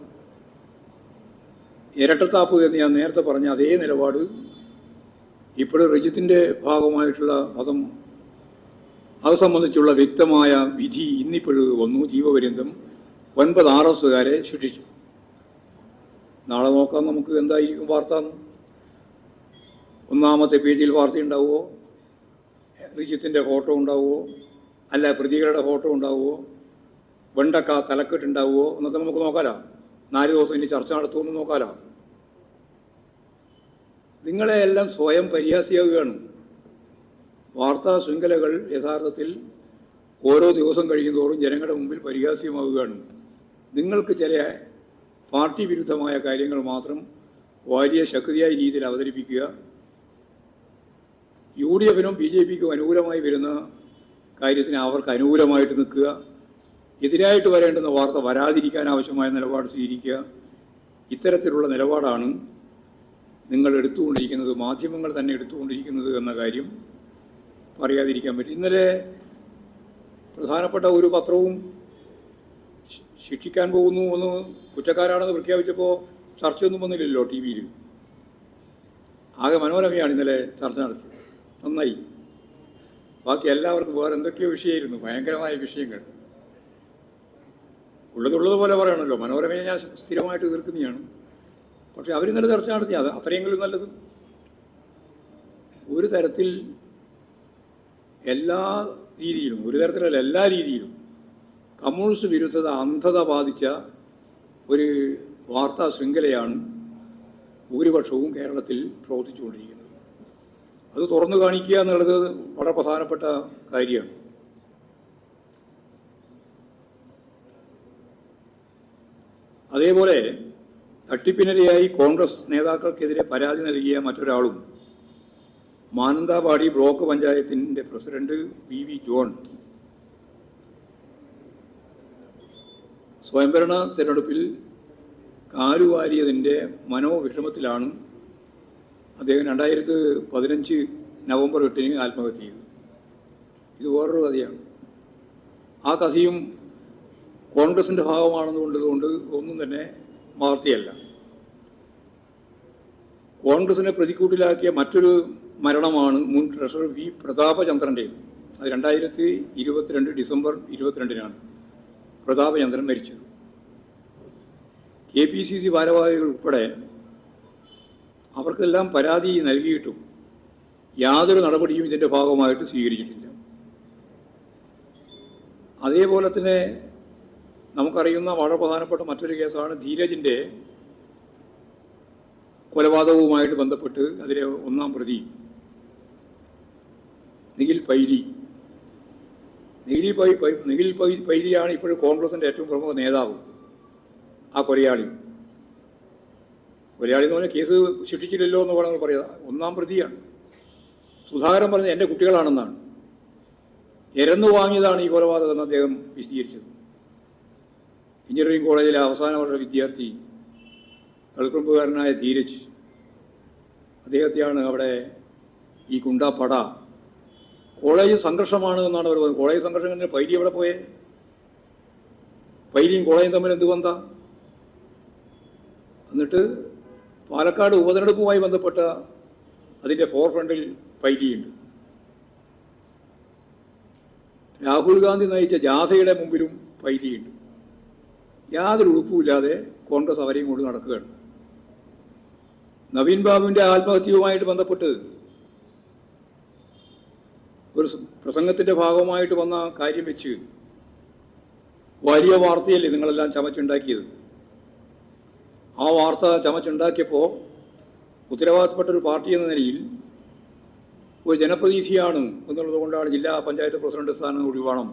ഇരട്ടത്താപ്പ് എന്ന് ഞാൻ നേരത്തെ പറഞ്ഞ അതേ നിലപാട് ഇപ്പോഴും രജിത്തിന്റെ ഭാഗമായിട്ടുള്ള പദം അത് സംബന്ധിച്ചുള്ള വ്യക്തമായ വിധി ഇന്നിപ്പോഴും വന്നു. ജീവപര്യന്തം ഒൻപത് ആർ എസുകാരെ ശിക്ഷിച്ചു. നാളെ നോക്കാം നമുക്ക് എന്തായിരിക്കും വാർത്ത. ഒന്നാമത്തെ പേജിൽ വാർത്തയുണ്ടാവുമോ? റിജിത്തിന്റെ ഫോട്ടോ ഉണ്ടാവുമോ? അല്ല പ്രതികളുടെ ഫോട്ടോ ഉണ്ടാവുമോ? വെണ്ടക്ക തലക്കെട്ടുണ്ടാവുമോ? എന്നൊക്കെ നമുക്ക് നോക്കാലോ. നാല് ദിവസം ഇനി ചർച്ച നടത്തുമെന്ന് നോക്കാലോ. നിങ്ങളെ എല്ലാം സ്വയം പരിഹാസിയാവുകയാണ്. വാർത്താ ശൃംഖലകൾ യഥാർത്ഥത്തിൽ ഓരോ ദിവസം കഴിയുന്തോറും ജനങ്ങളുടെ മുമ്പിൽ പരിഹാസ്യമാവുകയാണ്. നിങ്ങൾക്ക് ചില പാർട്ടി വിരുദ്ധമായ കാര്യങ്ങൾ മാത്രം വലിയ ശക്തിയായ രീതിയിൽ അവതരിപ്പിക്കുക. യു ഡി എഫിനും ബി ജെ പിക്കും അനുകൂലമായി വരുന്ന കാര്യത്തിന് അവർക്ക് അനുകൂലമായിട്ട് നിൽക്കുക. എതിരായിട്ട് വരേണ്ടുന്ന വാർത്ത വരാതിരിക്കാൻ ആവശ്യമായ നിലപാട് സ്വീകരിക്കുക. ഇത്തരത്തിലുള്ള നിലപാടാണ് നിങ്ങൾ എടുത്തുകൊണ്ടിരിക്കുന്നത് മാധ്യമങ്ങൾ തന്നെ എടുത്തുകൊണ്ടിരിക്കുന്നത് എന്ന കാര്യം പറയാതിരിക്കാൻ പറ്റും. ഇന്നലെ പ്രധാനപ്പെട്ട ഒരു പത്രവും ശിക്ഷിക്കാൻ പോകുന്നു എന്ന് കുറ്റക്കാരാണെന്ന് പ്രഖ്യാപിച്ചപ്പോൾ ചർച്ചയൊന്നും വന്നില്ലല്ലോ ടി വിയിൽ. ആകെ മനോരമയാണ് ഇന്നലെ ചർച്ച നടത്തിയത്. നന്നായി. ബാക്കി എല്ലാവർക്കും വേറെ എന്തൊക്കെയോ വിഷയമായിരുന്നു ഭയങ്കരമായ വിഷയങ്ങൾ. ഉള്ളതുള്ളത് പോലെ പറയണമല്ലോ മനോരമയെ ഞാൻ സ്ഥിരമായിട്ട് തീർക്കുന്നതാണ് പക്ഷെ അവരിന്നലെ ചർച്ച നടത്തി അത് അത്രയെങ്കിലും നല്ലത്. ഒരു തരത്തിൽ എല്ലാ രീതിയിലും ഒരു തരത്തിലല്ല എല്ലാ രീതിയിലും കമ്മ്യൂണിസ്റ്റ് വിരുദ്ധത അന്ധത ബാധിച്ച ഒരു വാർത്താ ശൃംഖലയാണ് ഭൂരിപക്ഷവും കേരളത്തിൽ പ്രവർത്തിച്ചുകൊണ്ടിരിക്കുന്നത്. അത് തുറന്നു കാണിക്കുക എന്നുള്ളത് വളരെ പ്രധാനപ്പെട്ട കാര്യമാണ്. അതേപോലെ തട്ടിപ്പിനിരയായി കോൺഗ്രസ് നേതാക്കൾക്കെതിരെ പരാതി നൽകിയ മറ്റൊരാളും മാനന്തവാടി ബ്ലോക്ക് പഞ്ചായത്തിന്റെ പ്രസിഡന്റ് വി വി ജോൺ സ്വയംഭരണ തിരഞ്ഞെടുപ്പിൽ കാലുവാരിയതിന്റെ മനോവിഷമത്തിലാണ് അദ്ദേഹം രണ്ടായിരത്തി പതിനഞ്ച് നവംബർ എട്ടിന് ആത്മഹത്യ ചെയ്തു ഇത് വേറൊരു കഥയാണ്. ആ കഥയും കോൺഗ്രസിന്റെ ഭാഗമാണെന്നുകൊണ്ടതുകൊണ്ട് ഒന്നും തന്നെ വാർത്തയല്ല. കോൺഗ്രസിനെ പ്രതിക്കൂട്ടിലാക്കിയ മറ്റൊരു മരണമാണ് മുൻ ട്രഷറർ വി പ്രതാപചന്ദ്രന്റേത് അത് രണ്ടായിരത്തി ഇരുപത്തിരണ്ട് ഡിസംബർ ഇരുപത്തിരണ്ടിനാണ്. പ്രതാപചന്ദ്രൻ മരിച്ചത് കെ പി സി സി ഭാരവാഹികൾ ഉൾപ്പെടെ അവർക്കെല്ലാം പരാതി നൽകിയിട്ടും യാതൊരു നടപടിയും ഇതിന്റെ ഭാഗമായിട്ട് സ്വീകരിച്ചിട്ടില്ല. അതേപോലെ തന്നെ നമുക്കറിയുന്ന വളരെ പ്രധാനപ്പെട്ട മറ്റൊരു കേസാണ് ധീരജിന്റെ കൊലപാതകവുമായിട്ട് ബന്ധപ്പെട്ട് അതിലെ ഒന്നാം പ്രതി നിഖിൽ പൈലി നിഖിൽ പൈ നിഖിൽ പൈ പൈലിയാണ് ഇപ്പോഴും കോൺഗ്രസിന്റെ ഏറ്റവും പ്രമുഖ നേതാവ് ആ കൊലയാളി. കൊലയാളി എന്ന് പറഞ്ഞാൽ കേസ് ശിക്ഷിച്ചില്ലല്ലോ എന്ന് പറഞ്ഞാൽ പറയാം. ഒന്നാം പ്രതിയാണ്. സുധാകരൻ പറഞ്ഞത് എന്റെ കുട്ടികളാണെന്നാണ്. എരന്നു വാങ്ങിയതാണ് ഈ കൊലപാതകം എന്ന് അദ്ദേഹം വിശദീകരിച്ചത്. എഞ്ചിനീയറിംഗ് കോളേജിലെ അവസാന വർഷ വിദ്യാർത്ഥി തളിക്കുമ്പുകാരനായ ധീരജ് അദ്ദേഹത്തെയാണ് അവിടെ ഈ ഗുണ്ടാപ്പട കോളേജ് സംഘർഷമാണ് എന്നാണ് അവർ പറയുന്നത് കോളേജ് സംഘർഷം കഴിഞ്ഞാൽ പൈരി എവിടെ പോയേ? പൈരിയും കോളേജും തമ്മിൽ എന്ത് ബന്ധ? എന്നിട്ട് പാലക്കാട് ഉപതെരഞ്ഞെടുപ്പുമായി ബന്ധപ്പെട്ട അതിന്റെ ഫോർ ഫ്രണ്ടിൽ പൈരിയുണ്ട് രാഹുൽ ഗാന്ധി നയിച്ച ജാസയുടെ മുമ്പിലും പൈരിയുണ്ട് യാതൊരു ഉളുപ്പുമില്ലാതെ കോൺഗ്രസ് അവരെയും കൊണ്ട് നടക്കുകയാണ്. നവീൻ ബാബുവിന്റെ ആത്മഹത്യയുമായിട്ട് ബന്ധപ്പെട്ട് ഒരു പ്രസംഗത്തിന്റെ ഭാഗമായിട്ട് വന്ന കാര്യം വെച്ച് വലിയ വാർത്തയല്ലേ നിങ്ങളെല്ലാം ചമച്ചുണ്ടാക്കിയത്? ആ വാർത്ത ചമച്ചുണ്ടാക്കിയപ്പോൾ ഉത്തരവാദിത്തപ്പെട്ട ഒരു പാർട്ടി എന്ന നിലയിൽ ഒരു ജനപ്രതിനിധിയാണ് എന്നുള്ളത് കൊണ്ടാണ് ജില്ലാ പഞ്ചായത്ത് പ്രസിഡന്റ് സ്ഥാനം ഒഴിവാണം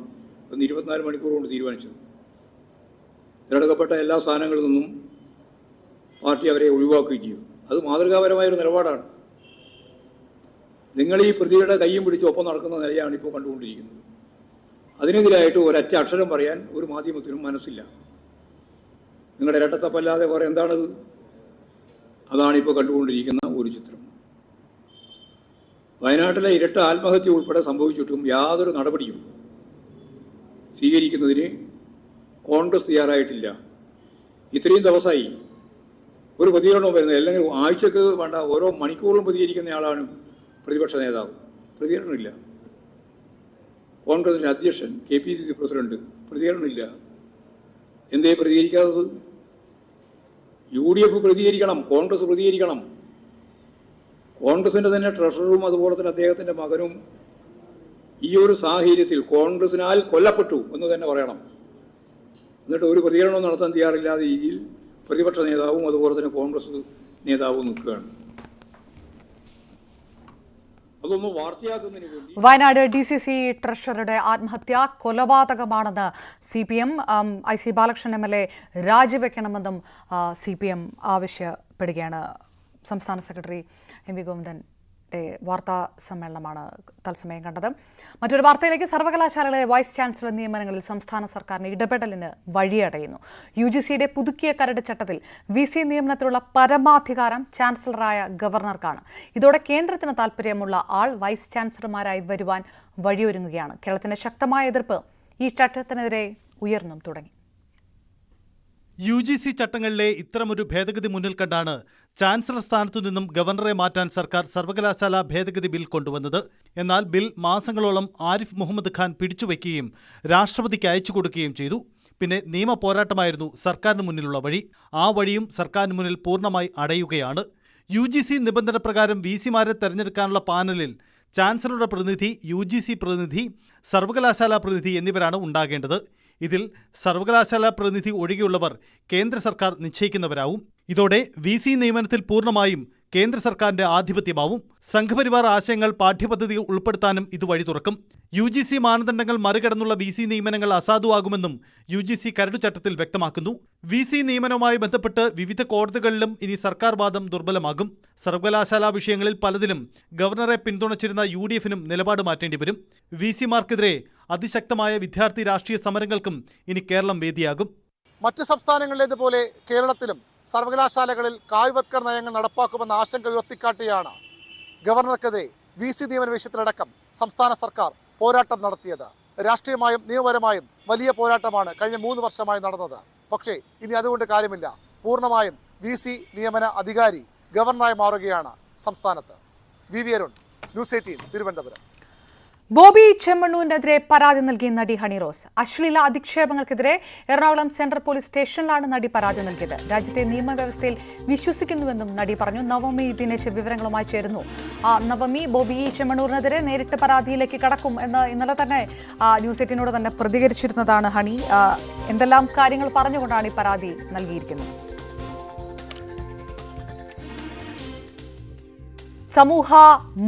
എന്ന് ഇരുപത്തിനാല് മണിക്കൂർ കൊണ്ട് തീരുമാനിച്ചത്. തിരഞ്ഞെടുക്കപ്പെട്ട എല്ലാ സ്ഥാനങ്ങളിൽ നിന്നും പാർട്ടി അവരെ ഒഴിവാക്കുകയും ചെയ്തു. അത് മാതൃകാപരമായൊരു നിലപാടാണ്. നിങ്ങൾ ഈ പ്രതിയുടെ കൈയും പിടിച്ച് ഒപ്പം നടക്കുന്ന നിലയാണ് ഇപ്പോൾ കണ്ടുകൊണ്ടിരിക്കുന്നത്. അതിനെതിരായിട്ട് ഒരൊറ്റ അക്ഷരം പറയാൻ ഒരു മാധ്യമത്തിനും മനസ്സില്ല. നിങ്ങളുടെ ഇരട്ടത്തപ്പല്ലാതെ വേറെ എന്താണത്? അതാണ് ഇപ്പോൾ കണ്ടുകൊണ്ടിരിക്കുന്ന ഒരു ചിത്രം. വയനാട്ടിലെ ഇരട്ട ആത്മഹത്യ ഉൾപ്പെടെ സംഭവിച്ചിട്ടും യാതൊരു നടപടിയും സ്വീകരിക്കുന്നതിന് കോൺഗ്രസ് തയ്യാറായിട്ടില്ല. ഇത്രയും ദിവസമായി ഒരു പ്രതികരണവും വരുന്നത് അല്ലെങ്കിൽ ആഴ്ചക്ക് വേണ്ട ഓരോ മണിക്കൂറിലും പ്രതികരിക്കുന്നയാളാണ് പ്രതിപക്ഷ നേതാവ്. പ്രതികരണമില്ല. കോൺഗ്രസിന്റെ അധ്യക്ഷൻ K P C C president പ്രതികരണമില്ല. എന്തേ പ്രതികരിക്കാത്തത്? യു ഡി എഫ് പ്രതികരിക്കണം കോൺഗ്രസ് പ്രതികരിക്കണം. കോൺഗ്രസിന്റെ തന്നെ ട്രഷററും അതുപോലെ തന്നെ അദ്ദേഹത്തിന്റെ മകനും ഈ ഒരു സാഹചര്യത്തിൽ കോൺഗ്രസിനാൽ കൊല്ലപ്പെട്ടു എന്ന് തന്നെ പറയണം. എന്നിട്ട് ഒരു പ്രതികരണവും നടത്താൻ തയ്യാറില്ലാത്ത രീതിയിൽ പ്രതിപക്ഷ നേതാവും അതുപോലെ തന്നെ കോൺഗ്രസ് നേതാവും നിൽക്കുകയാണ്. വയനാട് ഡി സി സി ട്രഷറുടെ ആത്മഹത്യ കൊലപാതകമാണെന്ന് C P M I C Balakrishnan M L A രാജിവെക്കണമെന്നും C P M ആവശ്യപ്പെടുകയാണ്. സംസ്ഥാന സെക്രട്ടറി എം വി ഗോവിന്ദന്റെ വാർത്താ സമ്മേളനമാണ് തത്സമയം കണ്ടത്. മറ്റൊരു വാർത്തയിലേക്ക് സർവകലാശാലകളെ വൈസ് ചാൻസലർ നിയമനങ്ങളിൽ സംസ്ഥാന സർക്കാരിന് ഇടപെടലിന് വഴിയടയുന്നു. യു ജി സിയുടെ പുതുക്കിയ കരട് ചട്ടത്തിൽ വി സി നിയമനത്തിലുള്ള പരമാധികാരം ചാൻസലറായ ഗവർണർക്കാണ്. ഇതോടെ കേന്ദ്രത്തിന് താൽപ്പര്യമുള്ള ആൾ വൈസ് ചാൻസലർമാരായി വരുവാൻ വഴിയൊരുങ്ങുകയാണ്. കേരളത്തിന്റെ ശക്തമായ എതിർപ്പ് ഈ ചട്ടത്തിനെതിരെ ഉയർന്നും തുടങ്ങി. യു ജി സി ചട്ടങ്ങളിലെ ഇത്തരമൊരു ഭേദഗതി മുന്നിൽ കണ്ടാണ് ചാൻസലർ സ്ഥാനത്തു നിന്നും ഗവർണറെ മാറ്റാൻ സർക്കാർ സർവകലാശാല ഭേദഗതി ബിൽ കൊണ്ടുവന്നത്. എന്നാൽ ബിൽ മാസങ്ങളോളം ആരിഫ് മുഹമ്മദ് ഖാൻ പിടിച്ചുവെക്കുകയും രാഷ്ട്രപതിക്ക് അയച്ചു കൊടുക്കുകയും ചെയ്തു. പിന്നെ നിയമ പോരാട്ടമായിരുന്നു സർക്കാരിന് മുന്നിലുള്ള വഴി. ആ വഴിയും സർക്കാരിന് മുന്നിൽ പൂർണമായി അടയുകയാണ്. യു ജി സി നിബന്ധന പ്രകാരം വി സിമാരെ തെരഞ്ഞെടുക്കാനുള്ള പാനലിൽ ചാൻസലറുടെ പ്രതിനിധി യു ജി സി പ്രതിനിധി സർവകലാശാല പ്രതിനിധി എന്നിവരാണ് ഉണ്ടാകേണ്ടത്. ഇതിൽ സർവകലാശാല പ്രതിനിധി ഒഴികെയുള്ളവർ കേന്ദ്ര സർക്കാർ നിശ്ചയിക്കുന്നവരാവും. ഇതോടെ വി സി നിയമനത്തിൽ പൂർണമായും കേന്ദ്ര സർക്കാരിന്റെ ആധിപത്യമാവും. സംഘപരിവാർ ആശയങ്ങൾ പാഠ്യപദ്ധതിയിൽ ഉൾപ്പെടുത്താനും ഇത് വഴി തുറക്കും. യു ജി സി മാനദണ്ഡങ്ങൾ മറികടന്നുള്ള വി സി നിയമനങ്ങൾ അസാധുവാകുമെന്നും യു ജി സി കരടു ചട്ടത്തിൽ വ്യക്തമാക്കുന്നു. വി സി നിയമനവുമായി ബന്ധപ്പെട്ട് വിവിധ കോടതികളിലും ഇനി സർക്കാർ വാദം ദുർബലമാകും. സർവകലാശാലാ വിഷയങ്ങളിൽ പലതിലും ഗവർണറെ പിന്തുണച്ചിരുന്ന യു ഡി എഫിനും നിലപാട് മാറ്റേണ്ടി വരും. വി സിമാർക്കെതിരെ അതിശക്തമായ വിദ്യാർത്ഥി രാഷ്ട്രീയ സമരങ്ങൾക്കും ഇനി കേരളം വേദിയാകും. മറ്റ് സംസ്ഥാനങ്ങളിലേതുപോലെ കേരളത്തിലും സർവകലാശാലകളിൽ കായ്വത്കർ നയങ്ങൾ നടപ്പാക്കുമെന്ന ആശങ്ക ഉയർത്തിക്കാട്ടിയാണ് ഗവർണർക്കെതിരെ വി സി നിയമന വിഷയത്തിലടക്കം സംസ്ഥാന സർക്കാർ പോരാട്ടം നടത്തിയത്. രാഷ്ട്രീയമായും നിയമപരമായും വലിയ പോരാട്ടമാണ് കഴിഞ്ഞ മൂന്ന് വർഷമായി നടന്നത്. പക്ഷേ ഇനി അതുകൊണ്ട് കാര്യമില്ല. പൂർണമായും വി സി നിയമന അധികാരി ഗവർണറായി മാറുകയാണ് സംസ്ഥാനത്ത്. V V Arun news eighteen Thiruvananthapuram. Boby ചെമ്മണ്ണൂരിനെതിരെ പരാതി നൽകിയ നടി ഹണി റോസ്. അശ്ലീല അധിക്ഷേപങ്ങൾക്കെതിരെ എറണാകുളം സെൻട്രൽ പോലീസ് സ്റ്റേഷനിലാണ് നടി പരാതി നൽകിയത്. രാജ്യത്തെ നിയമവ്യവസ്ഥയിൽ വിശ്വസിക്കുന്നുവെന്നും നടി പറഞ്ഞു. നവമി ദിനേശ് വിവരങ്ങളുമായി ചേരുന്നു. ആ, നവമി ബോബി ചെമ്മണ്ണൂരിനെതിരെ നേരിട്ട് പരാതിയിലേക്ക് കടക്കും എന്ന് ഇന്നലെ തന്നെ ന്യൂസ് എയ്റ്റീനോട് തന്നെ പ്രതികരിച്ചിരുന്നതാണ് ഹണി. എന്തെല്ലാം കാര്യങ്ങൾ പറഞ്ഞുകൊണ്ടാണ് ഈ പരാതി നൽകിയിരിക്കുന്നത്? സമൂഹ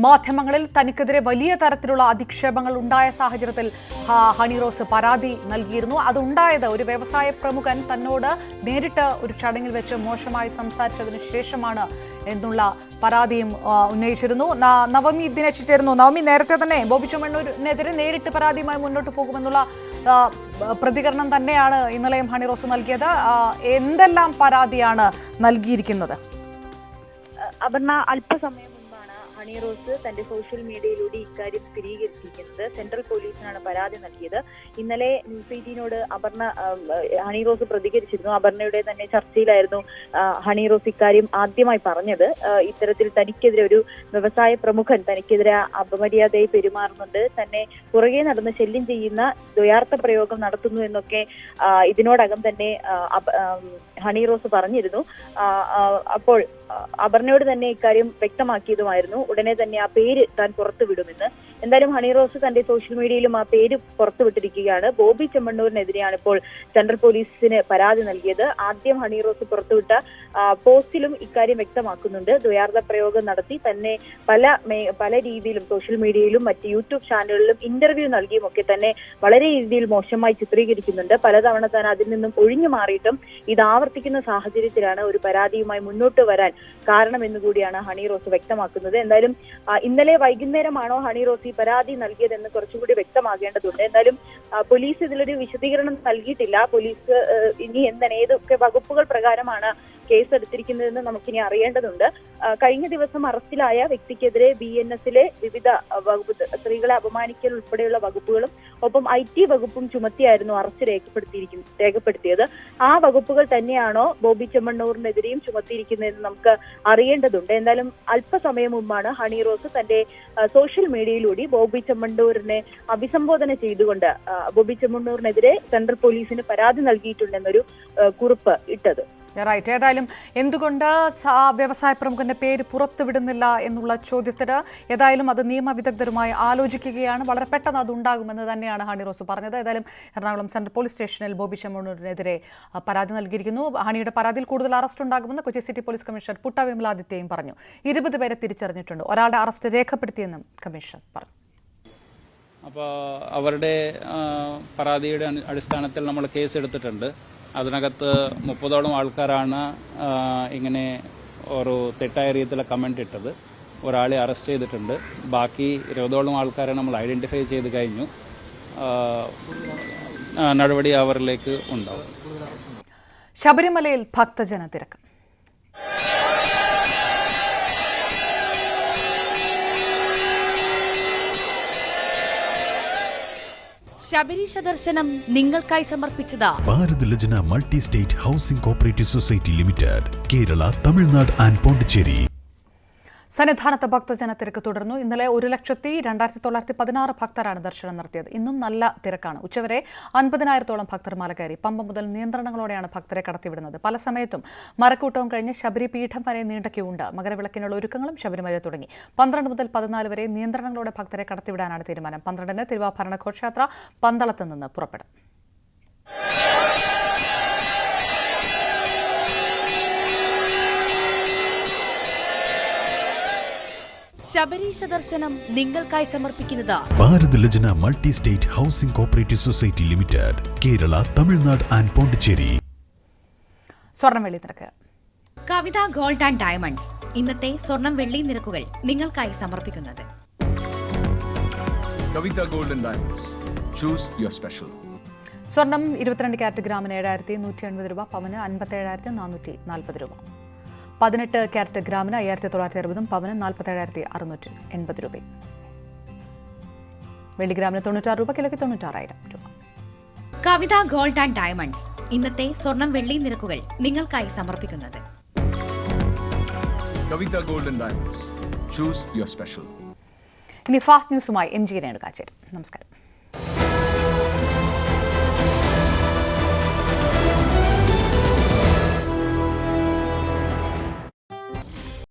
മാധ്യമങ്ങളിൽ തനിക്കെതിരെ വലിയ തരത്തിലുള്ള അധിക്ഷേപങ്ങൾ ഉണ്ടായ സാഹചര്യത്തിൽ ഹണിറോസ് ഹണി റോസ് പരാതി നൽകിയിരുന്നു. അതുണ്ടായത് ഒരു വ്യവസായ പ്രമുഖൻ തന്നോട് നേരിട്ട് ഒരു ചടങ്ങിൽ വെച്ച് മോശമായി സംസാരിച്ചതിന് ശേഷമാണ് എന്നുള്ള പരാതിയും ഉന്നയിച്ചിരുന്നു. നവമി ദിനേശ് ചേരുന്നു. നവമി നേരത്തെ തന്നെ ബോബി ചുമണ്ണൂരിനെതിരെ നേരിട്ട് പരാതിയുമായി മുന്നോട്ട് പോകുമെന്നുള്ള പ്രതികരണം തന്നെയാണ് ഇന്നലെയും ഹണിറോസ് നൽകിയത്. എന്തെല്ലാം പരാതിയാണ് നൽകിയിരിക്കുന്നത്? അപർണ അല്പസമയം ഹണി റോസ് തന്റെ സോഷ്യൽ മീഡിയയിലൂടെ ഇക്കാര്യം സ്ഥിരീകരിച്ചിരിക്കുന്നത്. സെൻട്രൽ പോലീസിനാണ് പരാതി നൽകിയത്. ഇന്നലെ ന്യൂസ് എയ്റ്റീനോട് അപർണ ഹണി റോസ് പ്രതികരിച്ചിരുന്നു. അപർണയുടെ തന്നെ ചർച്ചയിലായിരുന്നു ഹണി റോസ് ഇക്കാര്യം ആദ്യമായി പറഞ്ഞത്. ഇത്തരത്തിൽ തനിക്കെതിരെ ഒരു വ്യവസായ പ്രമുഖൻ തനിക്കെതിരെ അപമര്യാദയായി പെരുമാറുന്നുണ്ട്. തന്നെ പുറകെ നടന്ന് ശല്യം ചെയ്യുന്ന ദ്വയാർത്ഥ പ്രയോഗം നടത്തുന്നു എന്നൊക്കെ ഇതിനോടകം തന്നെ ഹണി റോസ് പറഞ്ഞിരുന്നു. അപ്പോൾ അപർണയോട് തന്നെ ഇക്കാര്യം വ്യക്തമാക്കിയതുമായിരുന്നു. ഉടനെ തന്നെ ആ പേര് താൻ പുറത്തുവിടുമെന്ന്. എന്തായാലും ഹണി റോസ് തന്റെ സോഷ്യൽ മീഡിയയിലും ആ പേര് പുറത്തുവിട്ടിരിക്കുകയാണ്. ബോബി ചെമ്മണ്ണൂരിനെതിരെയാണ് ഇപ്പോൾ സെൻട്രൽ പോലീസിന് പരാതി നൽകിയത്. ആദ്യം ഹണി റോസ് പുറത്തുവിട്ട പോസ്റ്റിലും ഇക്കാര്യം വ്യക്തമാക്കുന്നുണ്ട്. ദ്വയാർത്ഥ പ്രയോഗം നടത്തി തന്നെ പല പല രീതിയിലും സോഷ്യൽ മീഡിയയിലും മറ്റ് യൂട്യൂബ് ചാനലുകളിലും ഇന്റർവ്യൂ നൽകിയും ഒക്കെ തന്നെ വളരെ രീതിയിൽ മോശമായി ചിത്രീകരിക്കുന്നുണ്ട്. പലതവണ താൻ അതിൽ നിന്നും ഒഴിഞ്ഞു മാറിയിട്ടും ഇത് ആവർത്തിക്കുന്ന സാഹചര്യത്തിലാണ് ഒരു പരാതിയുമായി മുന്നോട്ട് വരാൻ കാരണമെന്ന് കൂടിയാണ് ഹണി റോസ് വ്യക്തമാക്കുന്നത്. എന്തായാലും ഇന്നലെ വൈകുന്നേരമാണോ ഹണി റോസ് ഈ പരാതി നൽകിയതെന്ന് കുറച്ചുകൂടി വ്യക്തമാകേണ്ടതുണ്ട്. എന്തായാലും പോലീസ് ഇതിലൊരു വിശദീകരണം നൽകിയിട്ടില്ല. പോലീസ് ഇനി എന്താണ് ഏതൊക്കെ വകുപ്പുകൾ പ്രകാരമാണ് കേസ് എടുത്തിരിക്കുന്നതെന്ന് നമുക്കിനി അറിയേണ്ടതുണ്ട്. കഴിഞ്ഞ ദിവസം അറസ്റ്റിലായ വ്യക്തിക്കെതിരെ ബി എൻ എസിലെ വിവിധ വകുപ്പ് സ്ത്രീകളെ അപമാനിക്കൽ ഉൾപ്പെടെയുള്ള വകുപ്പുകളും ഒപ്പം ഐ ടി വകുപ്പും ചുമത്തിയായിരുന്നു അറസ്റ്റ് രേഖപ്പെടുത്തിയിരിക്കുന്നു രേഖപ്പെടുത്തിയത്. ആ വകുപ്പുകൾ തന്നെയാണോ ബോബി ചെമ്മണ്ണൂറിനെതിരെയും ചുമത്തിയിരിക്കുന്നതെന്ന് നമുക്ക് അറിയേണ്ടതുണ്ട്. എന്തായാലും അല്പസമയം മുമ്പാണ് ഹണി റോസ് തന്റെ സോഷ്യൽ മീഡിയയിലൂടെ ബോബി ചെമ്മണ്ണൂരിനെ അഭിസംബോധന ചെയ്തുകൊണ്ട് ബോബി ചെമ്മണ്ണൂറിനെതിരെ സെൻട്രൽ പോലീസിന് പരാതി നൽകിയിട്ടുണ്ടെന്നൊരു കുറിപ്പ് ഇട്ടത്. റൈറ്റ് ഏതായാലും എന്തുകൊണ്ട് വ്യവസായ പ്രമുഖന്റെ പേര് പുറത്തുവിടുന്നില്ല എന്നുള്ള ചോദ്യത്തിന് ഏതായാലും അത് നിയമവിദഗ്ധരുമായി ആലോചിക്കുകയാണ്. വളരെ പെട്ടെന്ന് അത് ഉണ്ടാകുമെന്ന് തന്നെയാണ് ഹണി റോസ് പറഞ്ഞത്. ഏതായാലും എറണാകുളം സെൻട്രൽ പോലീസ് സ്റ്റേഷനിൽ ബോബി ചെമ്മണ്ണൂരിനെതിരെ പരാതി നൽകിയിരിക്കുന്നു. ഹണിയുടെ പരാതിയിൽ കൂടുതൽ അറസ്റ്റ് ഉണ്ടാകുമെന്ന് Kochi city police commissioner Putta വിമലാദിത്യയും പറഞ്ഞു. ഇരുപത് പേരെ തിരിച്ചറിഞ്ഞിട്ടുണ്ട്. ഒരാളുടെ അറസ്റ്റ് രേഖപ്പെടുത്തിയെന്നും കമ്മീഷണർ പറഞ്ഞു. അപ്പോൾ അവരുടെ പരാതിയുടെ അടിസ്ഥാനത്തിൽ നമ്മൾ കേസ് എടുത്തിട്ടുണ്ട് അതിനകത്ത് മുപ്പതോളം ആൾക്കാരാണ് ഇങ്ങനെ ഒരു തെറ്റായ രീതിയിലുള്ള കമന്റ് ഇട്ടത്. ഒരാളെ അറസ്റ്റ് ചെയ്തിട്ടുണ്ട്. ബാക്കി ഇരുപതോളം ആൾക്കാരെ നമ്മൾ ഐഡന്റിഫൈ ചെയ്ത് കഴിഞ്ഞു. നടപടി അവരിലേക്ക് ഉണ്ടാവും. ശബരിമലയിൽ ഭക്തജന തിരക്ക്. ശബരീശ ദർശനം നിങ്ങൾക്കായി സമർപ്പിച്ചത്. Bharat Lajna multi state housing cooperative society limited Kerala Tamil Nadu and Pondicherry. സന്നിധാനത്ത് ഭക്തജന തിരക്ക് തുടർന്നു. ഇന്നലെ ഒരു ലക്ഷത്തി രണ്ടായിരത്തി തൊള്ളായിരത്തി പതിനാറ് ഭക്തരാണ് ദർശനം നടത്തിയത്. ഇന്നും നല്ല തിരക്കാണ്. ഉച്ചവരെ അൻപതിനായിരത്തോളം ഭക്തർ മല കയറി. പമ്പ മുതൽ നിയന്ത്രണങ്ങളോടെയാണ് ഭക്തരെ കടത്തിവിടുന്നത്. പല സമയത്തും മരക്കൂട്ടവും കഴിഞ്ഞ് ശബരി പീഠം വരെ നീണ്ട ക്യൂ ഉണ്ട് മകരവിളക്കിനുള്ള ഒരുക്കങ്ങളും ശബരിമല തുടങ്ങി. പന്ത്രണ്ട് മുതൽ പതിനാല് വരെ നിയന്ത്രണങ്ങളോടെ ഭക്തരെ കടത്തിവിടാനാണ് തീരുമാനം. പന്ത്രണ്ടിന് തിരുവാഭരണ ഘോഷയാത്ര പന്തളത്ത് നിന്ന് പുറപ്പെടും. ശബരീശ ദർശനം നിങ്ങൾക്കായി സമർപ്പിക്കുന്നത് Bharat Lajna multi state housing cooperative society limited Kerala Tamil Nadu and Pondicherry. സ്വർണവെള്ളി നിരക്ക്. Kavitha gold and diamonds. ഇന്നത്തെ സ്വർണം വെള്ളി നിരക്കുകൾ നിങ്ങൾക്കായി സമർപ്പിക്കുന്നത്. Kavitha gold Diamonds. Choose your special. സ്വർണം ഇരുപത്തിരണ്ട് ക്യാരറ്റ് ഗ്രാമിന് ഏഴായിരത്തി നൂറ്റി എൺപത് രൂപ പവന് അൻപത്തി ഏഴായിരത്തി നാനൂറ്റി നാൽപ്പത് രൂപ. പതിനെട്ട് ക്യാരറ്റ് ഗ്രാമിന് അയ്യായിരത്തി തൊള്ളായിരത്തി അറുപതും പവന് നാൽപ്പത്തേഴായിരത്തി അറുന്നൂറ്റി എൺപത് രൂപയും. വെള്ളി ഗ്രാമിന് തൊണ്ണൂറ്റാറ് രൂപ കിലോയ്ക്ക് തൊണ്ണൂറ്റാറായിരം രൂപ. Kavitha gold and diamonds. ഇന്നത്തെ സ്വർണം വെള്ളി നിരക്കുകൾ നിങ്ങൾക്കായി സമർപ്പിക്കുന്നത്. Kavitha gold and diamonds. Choose your special ഇനി ഫാസ്റ്റ് ന്യൂസുമായി എം ജി രേണുകാച്ചേരി. നമസ്കാരം.